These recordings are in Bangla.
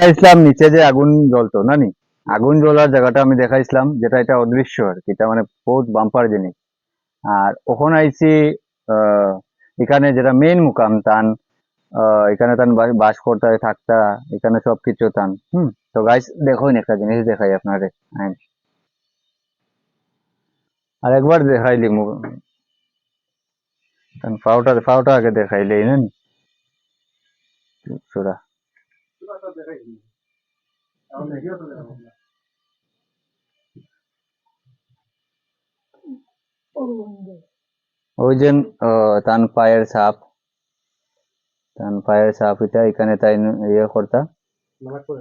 দেখাইছিলাম নিচে যে আগুন জ্বলতো না নি আগুন জ্বলার জায়গাটা আমি দেখাইছিলাম, যেটা এটা অদৃশ্য আর কি, এটা মানে বহুত বাম্পার জিনিস। আর ওখানে আইছি এখানে যেটা মেইন মুকাম তান এখানে তান বাস করতে, থাকতা, এখানে সব কিছু তান, হুম? তো গাইস দেখুন একটা জিনিস দেখাই আপনারে। আর একবার দেখাইলি ফাওটা ফাওটা আগে দেখাইলে না নি? সুরা ওই যে আহ, তান পায়ের ছাপ তান পায়ের ছাপ এটা এখানে তাই ন- ইয়ে করতা?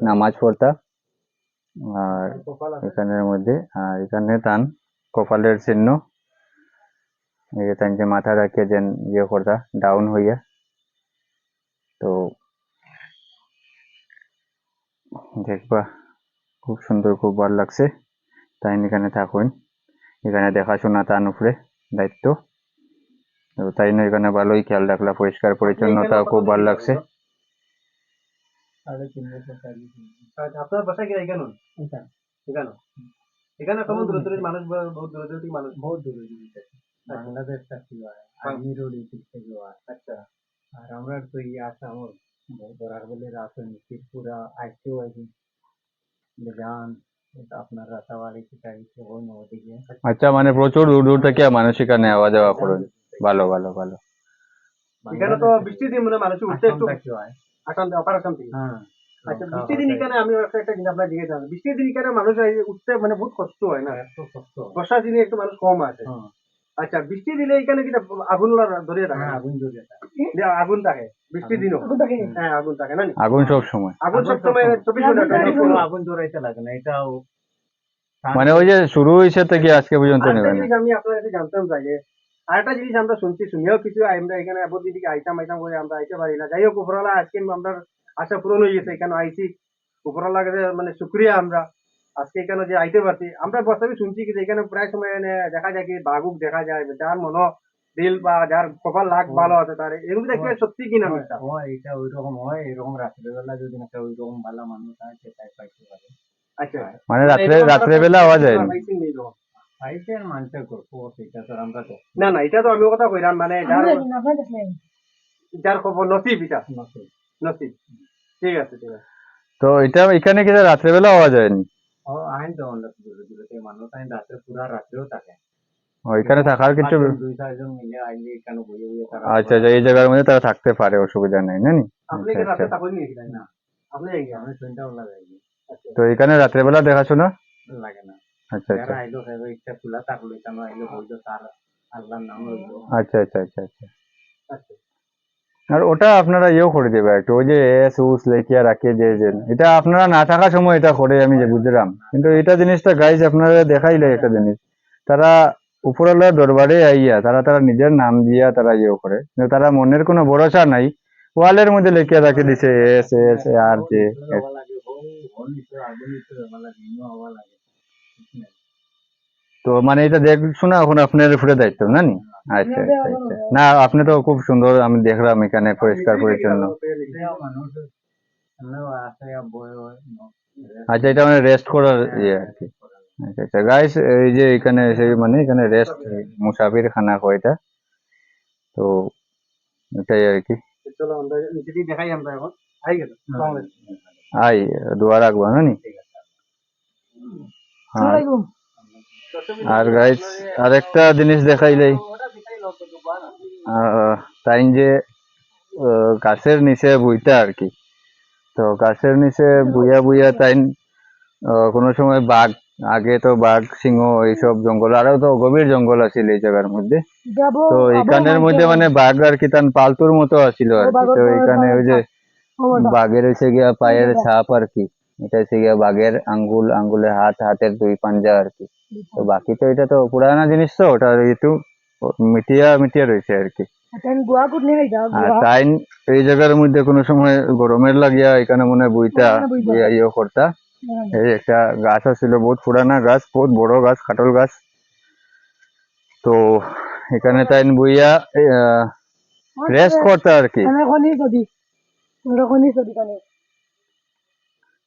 নামাজ পড়তা? আর এখানের মধ্যে আর এখানে তান কপালের চিহ্ন। এই যে তান যে মাথা রাখিয়ে যেন ইয়ে করতা ডাউন হইয়া। তো দেখবা খুব সুন্দর খুব ভালো লাগছে। তাই এখানে থাকুন। এখানে দেখাশোনা তার উপরে দায়িত্ব তাই না এখানে ভালোই খেয়াল রাখলা পরিষ্কার পরিচ্ছন্নতা খুব ভালো লাগছে। আচ্ছা, আপনার বাসা কি এখানে? এখানে। এখানে? কেমন দূরে দূরে। মানুষ বহুত দূরে দূরে থেকে মানুষ। বহুত দূরে দূরে বাংলাদেশ থেকে আর্মি রোড থেকে আচ্ছা। আর আমরা তো ইয়ে আসাম। বলে রাসন ত্রিপুরা আইসিও আছে যান এটা আপনার রাতাবাড়ি থেকে আইসে হন ওদিকে আচ্ছা মানে প্রচুর দূর দূর থেকে মানুষ এখানে আওয়া যাওয়া করেন ভালো ভালো ভালো। এখানে তো বৃষ্টি দিন মনে হয় মানুষ উঠতে একটু আসাম অপার আসাম থেকে হ্যাঁ আচ্ছা বৃষ্টি দিন এখানে আমি একটা একটা জিনিস আপনার জিজ্ঞেস বৃষ্টির দিন এখানে মানুষ উঠতে মানে বহুত কষ্ট হয় না? কষ্ট বর্ষার দিনে একটু মানুষ কম আছে হ্যাঁ। আচ্ছা বৃষ্টি দিলে এখানে কিনা আগুন লা- ধরিয়ে থাকে? হ্যাঁ আগুন যায় যে আগুন থাকে বৃষ্টির দিনও। হ্যাঁ আগুন থাকে না নি? আগুন সব সময়। আগুন সব সময় চব্বিশ ঘণ্টা কোনো আগুন ধরাইতে লাগে না এটাও মানে ওই যে শুরু হয়েছে থেকে আজকে পর্যন্ত নেবেন আমি আপনার কাছে জানতাম চাই যে আরেকটা জিনিস আমরা শুনছি শুনেও কিছু আমরা এখানে আবদ্ধি দিকে আইতাম আইতাম করে আমরা আইতে পারি না। যাই হোক উপরওয়ালা আজকে আমরা আশা পূরণ হয়ে গেছে এখানে আইছি। উপরওয়ালা মানে শুক্রিয়া আমরা। আজকে এখানে যে আইতে পারছি? আমরা বর্তমানে শুনছি কি এখানে প্রায় সময় এনে দেখা যায় কি বাগুক দেখা যায় যার মনো দিল বা যার কপাল লাখ ভালো আছে তার এরকম দেখলে সত্যি কিনা হয় এটা ওই রকম হয় এরকম রাত্রেবেলা যদি একটা ওই রকম ভালো মানুষ হয় সেটাই পাইতে পারে। আচ্ছা। মানে রাত্রে রাত্রেবেলা আওয়া যায় পাইছি নি এরকম। পাইছে আর মানুষের গল্প সেটা তো আমরা তো না না এটা তো আমি কথা কইলাম মানে যার যার খবর নসিব এটা। নতুন নসিব। ঠিক আছে ঠিক আছে। তো এটা এখানে কি রাত্রেবেলা আওয়া যায়নি আইন অনেক দূরে দূরে থেকে মানুষ আইন রাত্রে পুরা রাত্রেও থাকে। ও, এখানে থাকার কিছু দুই চারজন মিলে আইলে এখানে বইয়ে বইয়ে তারা আচ্ছা আচ্ছা এই জায়গার মধ্যে তারা থাকতে পারে অসুবিধা নেই না নি? আপনি আচ্ছা কি রাতে আচ্ছা নিয়েছিলেন না? আপনি গিয়া আমি লাগাই তো এখানে রাত্রেবেলা দেখাশোনা লাগে না। আচ্ছা আচ্ছা। আইলো খাইবে ইচ্ছা খোলা থাকল এখানে আইলো বলল তার আল্লাহর নাম আচ্ছা আচ্ছা আচ্ছা আচ্ছা আচ্ছা। আর ওটা আপনারা ইয়েও করে দেবে একটু ওই যে এস, উস, লেখিয়া, রাখিয়ে, যে যে। এটা আপনারা না থাকার সময় এটা করে, আমি যে বুঝলাম। কিন্তু এটা জিনিসটা গাইজ আপনারা দেখাইলে একটা জিনিস। তারা উপরওয়ালার দরবারে আইয়া, তারা তারা নিজের নাম দিয়া তারা ইয়েও করে। কিন্তু তারা মনের কোনো ভরসা নাই। ওয়ালের মধ্যে লেখিয়া রাখে দিছে, এস এস আর যে তো মানে এটা দেখ শোনা এখন আপনার উপরে দায়িত্ব না নি? আচ্ছা আচ্ছা আচ্ছা। না। আপনি তো খুব সুন্দর আমি দেখলাম এখানে পরিষ্কার পরিচ্ছন্ন আচ্ছা এটা মানে রেস্ট করার ইয়ে আর কি। আচ্ছা আচ্ছা। গাইস এই যে এখানে সেই মানে এখানে রেস্ট মুসাফির খানা। কয় এটা তো এটাই আর কি। চলো আমরা নিচে দেখাই আমরা এখন। আই গেল আই দোয়া রাখব না নি? হ্যাঁ আর গাইস আরেকটা জিনিস দেখাইলেই তাই যে গাছের নিচে বইটা আর কি। তো গাছের নিচে বুইয়া বুইয়া তাই কোনো সময় বাঘ আগে তো বাঘ সিংহ এইসব জঙ্গল আরও তো গভীর জঙ্গল আছিল এই জায়গার মধ্যে। তো এখানের মধ্যে মানে বাঘ আর কি তান পালতুর মতো আছিল আর কি। তো এখানে ওই যে বাঘের হচ্ছে গিয়া পায়ের ছাপ আর কি। এটা হচ্ছে গিয়া বাঘের আঙ্গুল আঙ্গুলের হাত হাতের দুই পাঞ্জা আর কি। তো বাকি তো এটা তো পুরানা জিনিস তো ওটা একটু মিটিয়া মিটিয়া রয়েছে আর কি। আর তাই এই জায়গার মধ্যে কোনো সময় গরমের লাগিয়া এখানে মনে হয় বইটা ইয়ে করতা। এই একটা গাছ আছিল বহুত পুরানা গাছ বহুত বড় গাছ কাটল গাছ। তো এখানে তাই বইয়া রেস্ট করতা আর কি।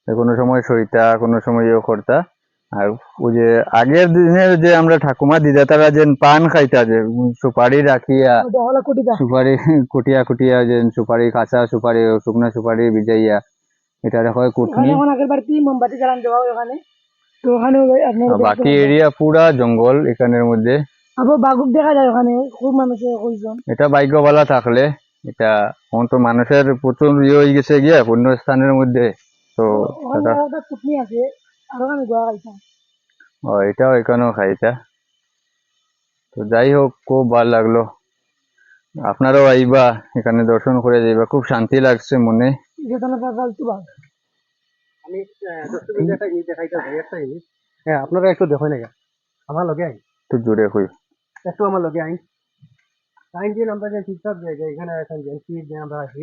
কোনো সময় সইতা কোনো সময় ইয়ে করতা। আর ওই যে আগের দিনের যে আমরা ঠাকুমা দিদা তারা যে পান খাইতা যে সুপারি রাখিয়া সুপারি কুটিয়া কুটিয়া যে সুপারি কাঁচা সুপারি শুকনো সুপারি ভিজাইয়া এটা হয় কুটনি। এখন আগের বাড়িতে মোমবাতি জ্বালান দেওয়া ওখানে। তো ওখানে বাকি এরিয়া পুরা জঙ্গল এখানের মধ্যে। আবার বাগুক দেখা যায় ওখানে খুব মানুষের কইজন এটা ভাগ্যবালা থাকলে এটা এখন তো মানুষের প্রচুর ইয়ে হয়ে গেছে গিয়া পুণ্য স্থানের মধ্যে। তো কুটনি আছে। আর ওখানে গোয়া খাইতাম ও এটাও এখানেও খাইতা তো যাই হোক খুব ভালো লাগল। আপনারাও আইবা এখানে দর্শন করে যাইবা। খুব শান্তি লাগছে মনে। আমি হ্যাঁ আপনারা একটু দেখো না আমার লগে আই একটু জোরে হই একটু আমার লগে আইন। আইন যে আমরা যে ঠিকঠাক জায়গায় এখানে এখন জেন্সি যে আমরা আছি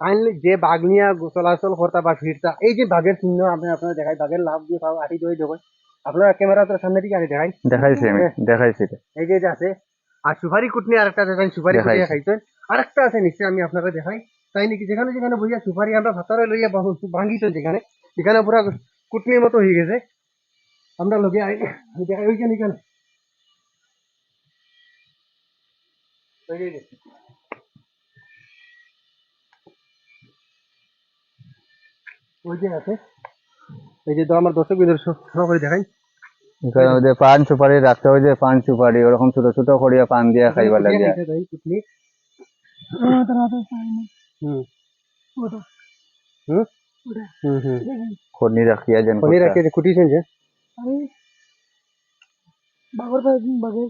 কাইন্ডলি যে বাঘ নিয়ে চলাচল করতা বা ফিরতা এই যে বাঘের চিহ্ন আমি আপনারা দেখাই বাঘের লাভ দিয়ে পাও আটি দই দেখো আপনারা ক্যামেরা তো সামনে দিকে আনি দেখাই। দেখাইছি আমি দেখাইছি এই যে আছে। আর সুপারি কুটনি আর একটা দেখেন সুপারি। কুটিয়া খাইছেন আর একটা আছে নিশ্চয় আমি আপনাকে দেখাই। তাই নাকি যেখানে যেখানে বইয়া সুপারি আমরা ভাতারে লইয়া ভাঙিত যেখানে সেখানে পুরা কুটনির মতো হয়ে গেছে। আমরা লগে আই দেখাই ওইখানে এখানে ওই যে, এই যে। ওই যে আছে এই যে তো আমার দর্শক বিদর্শ করে দেখাই এখানে ওই যে পান সুপারি রাখতে হয় যে পান সুপারি ওরকম ছোট ছোট করিয়া পান দিয়া খাইবার লাগে কুটনি তারা তো পায় না হুম ওটা হুম ওটা হুম হুম দেখেন খনি রাখিয়া যেন পনির করতা। রাখে কুটিছেন যে আমি বাঘর পাই বাঘের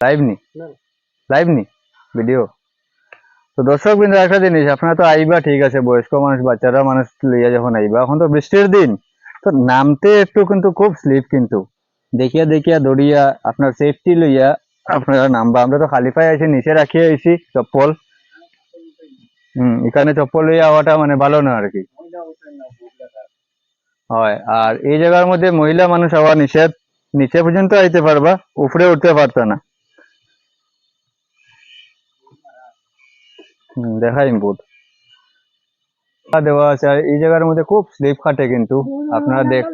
লাইভ নি না। লাইভ নি ভিডিও তো দর্শক বিন্দু, একটা জিনিস, আপনারা তো আইবা, ঠিক আছে, বয়স্ক মানুষ, বাচ্চারা মানুষ লইয়া যখন আইবা, এখন তো বৃষ্টির দিন। তো নামতে একটু কিন্তু খুব স্লিপ কিন্তু। দেখিয়া দেখিয়া দৌড়িয়া আপনার সেফটি লইয়া আপনারা নামবা। আমরা তো খালি পায়ে আইছি নিচে রাখিয়া আইছি, চপ্পল। হম, এখানে চপ্পল লইয়া আওয়াটা মানে ভালো না আর কি। হয়, আর এই জায়গার মধ্যে মহিলা মানুষ আওয়া নিষেধ। নিচে পর্যন্ত আইতে পারবা, উপরে উঠতে পারতো না। হুম, দেখাই ইম্পুট দেওয়া আছে এই জায়গার মধ্যে খুব স্লিপ খাটে কিন্তু। আপনারা দেখ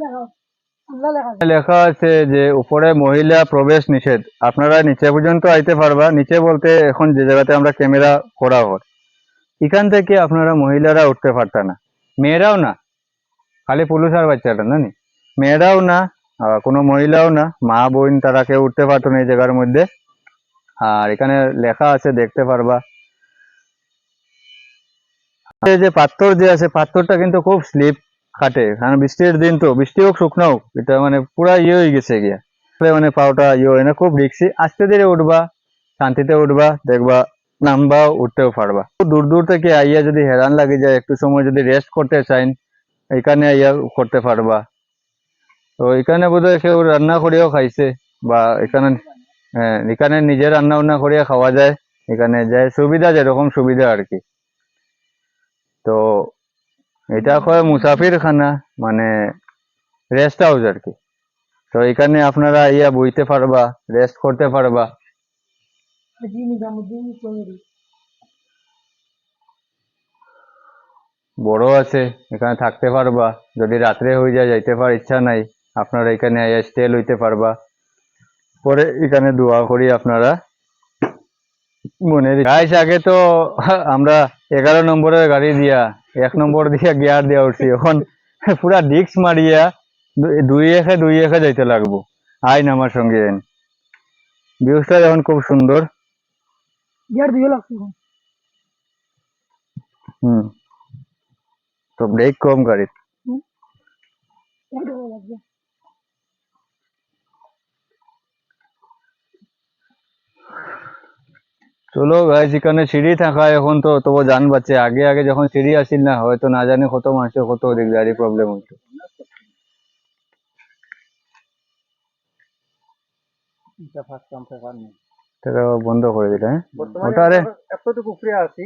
লেখা আছে। যে উপরে মহিলা প্রবেশ নিষেধ। আপনারা নিচে পর্যন্ত আইতে পারবা। নিচে বলতে এখন যে জায়গাতে আমরা ক্যামেরা করা এখান থেকে আপনারা মহিলারা উঠতে পারতা না। মেয়েরাও না। খালি পুলিশ আর বাচ্চাটা না মেয়েরাও না কোনো মহিলাও না। মা বোন তারা কেউ উঠতে পারতো না এই জায়গার মধ্যে। আর এখানে লেখা আছে দেখতে পারবা। যে পাথর যে আছে, পাথরটা কিন্তু খুব স্লিপ খাটে। কারণ বৃষ্টির দিন তো, বৃষ্টি হোক, শুকনো হোক, এটা মানে পুরা ইয়ে হয়ে গেছে গিয়া। মানে পাওটা ইয়ে হয় না, খুব রিক্সি। আস্তে ধীরে উঠবা, শান্তিতে উঠবা, দেখবা, নামবা, উঠতেও পারবা। দূর দূর থেকে আইয়া যদি হেরান লাগে যায়, একটু সময় যদি রেস্ট করতে চাইন এখানে আইয়া করতে পারবা। তো এখানে বোধহয় কেউ রান্না করিয়াও খাইছে, বা এখানে হ্যাঁ এখানে নিজে রান্না বান্না করিয়া খাওয়া যায় এখানে যায়। সুবিধা যেরকম সুবিধা আর কি। তো এটা কয় মুসাফির খানা মানে রেস্ট হাউস আর কি। তো এখানে আপনারা ইয়া বইতে পারবা রেস্ট করতে পারবা। বড় আছে এখানে থাকতে পারবা। যদি রাত্রে হয়ে যায় যাইতে পার ইচ্ছা নাই আপনারা এখানে আইয়া স্টে লইতে পারবা। পরে এখানে দোয়া করি আপনারা। মনে গাইস আগে তো আমরা এগারো নম্বরের গাড়ি দিয়া এক নম্বর দিয়া গিয়ার দিয়া উঠছি। এখন পুরা ডিক্স মারিয়া দুই একে দুই একে যাইতে লাগবো। আইন আমার সঙ্গে আইন ভিউজটা এখন খুব সুন্দর। বিয়ার দিয়ে লাগছে হুম। তো ব্রেক কম গাড়ির বিয়ার দিয়ে লাগছে। চলো গাইজ এখানে সিঁড়ি থাকা এখন তো তবু জান বাচ্চে আগে আগে যখন সিঁড়ি আসিল না হয়তো না জানি কত মানুষের কত দিকদারি প্রবলেম হইতো বন্ধ করে দিলে হ্যাঁ? ওটারে এতটুকু উপরে আছি।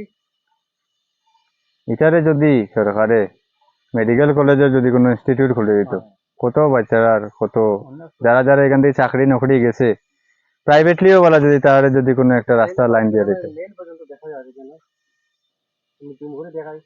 এটারে যদি সরকারে মেডিকেল কলেজের যদি কোনো ইনস্টিটিউট খুলে দিত কত বাচ্চারা আর কত যারা যারা এখান থেকে চাকরি নকরি গেছে প্রাইভেটলিও বলা যদি তাহলে যদি কোনো একটা রাস্তা লাইন দিয়ে দিতে। লেন পর্যন্ত দেখা যাবে কেন তুমি জুম করে দেখাই